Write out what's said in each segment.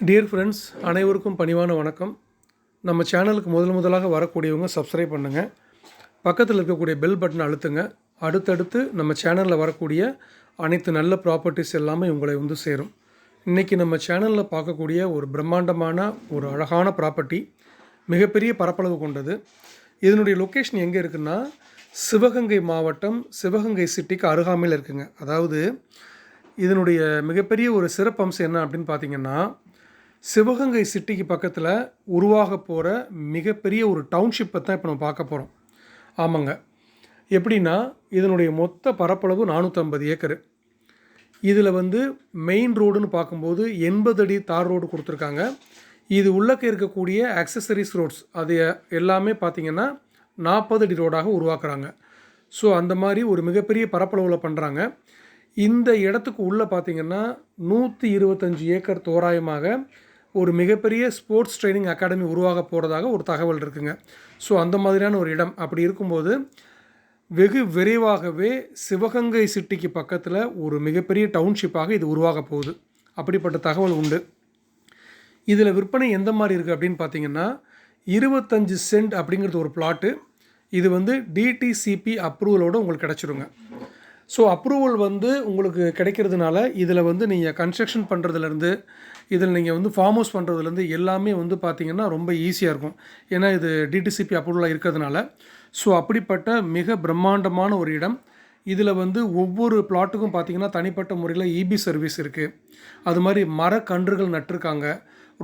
Dear friends அனைவருக்கும் பணிவான வணக்கம். நம்ம சேனலுக்கு முதல் முதலாக வரக்கூடியவங்க சப்ஸ்கிரைப் பண்ணுங்கள் பக்கத்தில் இருக்கக்கூடிய பெல் பட்டனை அழுத்துங்க. அடுத்தடுத்து நம்ம சேனலில் வரக்கூடிய அனைத்து நல்ல ப்ராப்பர்ட்டிஸ் எல்லாமே உங்களை வந்து சேரும். இன்றைக்கி நம்ம சேனலில் பார்க்கக்கூடிய ஒரு பிரம்மாண்டமான ஒரு அழகான ப்ராப்பர்ட்டி மிகப்பெரிய பரப்பளவு கொண்டது. இதனுடைய லொக்கேஷன் எங்கே இருக்குன்னா சிவகங்கை மாவட்டம் சிவகங்கை சிட்டிக்கு அருகாமையில் இருக்குங்க. அதாவது இதனுடைய மிகப்பெரிய ஒரு சிறப்பம்சம் என்ன அப்படின்னு பார்த்தீங்கன்னா சிவகங்கை சிட்டிக்கு பக்கத்தில் உருவாக போகிற மிகப்பெரிய ஒரு டவுன்ஷிப்பை தான் இப்போ நம்ம பார்க்க போகிறோம் ஆமாங்க. எப்படின்னா இதனுடைய மொத்த பரப்பளவு நானூற்றம்பது ஏக்கரு. இதில் வந்து மெயின் ரோடுன்னு பார்க்கும்போது எண்பது அடி தார் ரோடு கொடுத்துருக்காங்க. இது உள்ளக்க இருக்கக்கூடிய அக்சசரிஸ் ரோட்ஸ் அது எல்லாமே பார்த்திங்கன்னா நாற்பது அடி ரோடாக உருவாக்குறாங்க. ஸோ அந்த மாதிரி ஒரு மிகப்பெரிய பரப்பளவில் பண்ணுறாங்க இந்த இடத்துக்கு உள்ளே பார்த்திங்கன்னா நூற்றி இருபத்தஞ்சி ஏக்கர் தோராயமாக ஒரு மிகப்பெரிய ஸ்போர்ட்ஸ் ட்ரைனிங் அகாடமி உருவாக போகிறதாக ஒரு தகவல் இருக்குங்க. ஸோ அந்த மாதிரியான ஒரு இடம். அப்படி இருக்கும்போது வெகு விரைவாகவே சிவகங்கை சிட்டிக்கு பக்கத்தில் ஒரு மிகப்பெரிய டவுன்ஷிப்பாக இது உருவாக போகுது. அப்படிப்பட்ட தகவல் உண்டு. இதில் விற்பனை எந்த மாதிரி இருக்குது அப்படின்னு பார்த்தீங்கன்னா இருபத்தஞ்சு சென்ட் அப்படிங்கிறது ஒரு பிளாட்டு. இது வந்து டிடிசிபி அப்ரூவலோடு உங்களுக்கு கிடச்சிருங்க. ஸோ அப்ரூவல் வந்து உங்களுக்கு கிடைக்கிறதுனால இதில் வந்து நீங்கள் கன்ஸ்ட்ரக்ஷன் பண்ணுறதுலேருந்து இதில் நீங்கள் வந்து ஃபார்ம் ஹவுஸ் பண்ணுறதுலேருந்து எல்லாமே வந்து பார்த்திங்கன்னா ரொம்ப ஈஸியாக இருக்கும். ஏன்னா இது டிடிசிபி அப்ரூவலாக இருக்கிறதுனால. ஸோ அப்படிப்பட்ட மிக பிரம்மாண்டமான ஒரு இடம். இதில் வந்து ஒவ்வொரு பிளாட்டுக்கும் பார்த்திங்கன்னா தனிப்பட்ட முறையில் இபி சர்வீஸ் இருக்குது அது மாதிரி மரக்கன்றுகள் நட்டிருக்காங்க.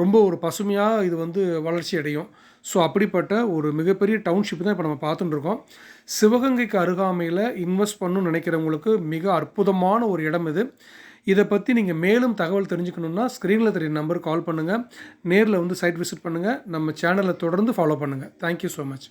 ரொம்ப ஒரு பசுமையாக இது வந்து வளர்ச்சி அடையும். ஸோ அப்படிப்பட்ட ஒரு மிகப்பெரிய டவுன்ஷிப் தான் இப்போ நம்ம பார்த்துட்டுருக்கோம். சிவகங்கைக்கு அருகாமையில் இன்வெஸ்ட் பண்ணணும்னு நினைக்கிறவங்களுக்கு மிக அற்புதமான ஒரு இடம் இது. இதை பற்றி நீங்கள் மேலும் தகவல் தெரிஞ்சுக்கணுன்னா ஸ்க்ரீனில் தெரிய நம்பருக்கு கால் பண்ணுங்கள் நேரில் வந்து சைட் விசிட் பண்ணுங்கள் நம்ம சேனலை தொடர்ந்து ஃபாலோ பண்ணுங்கள் தேங்க்யூ ஸோ மச்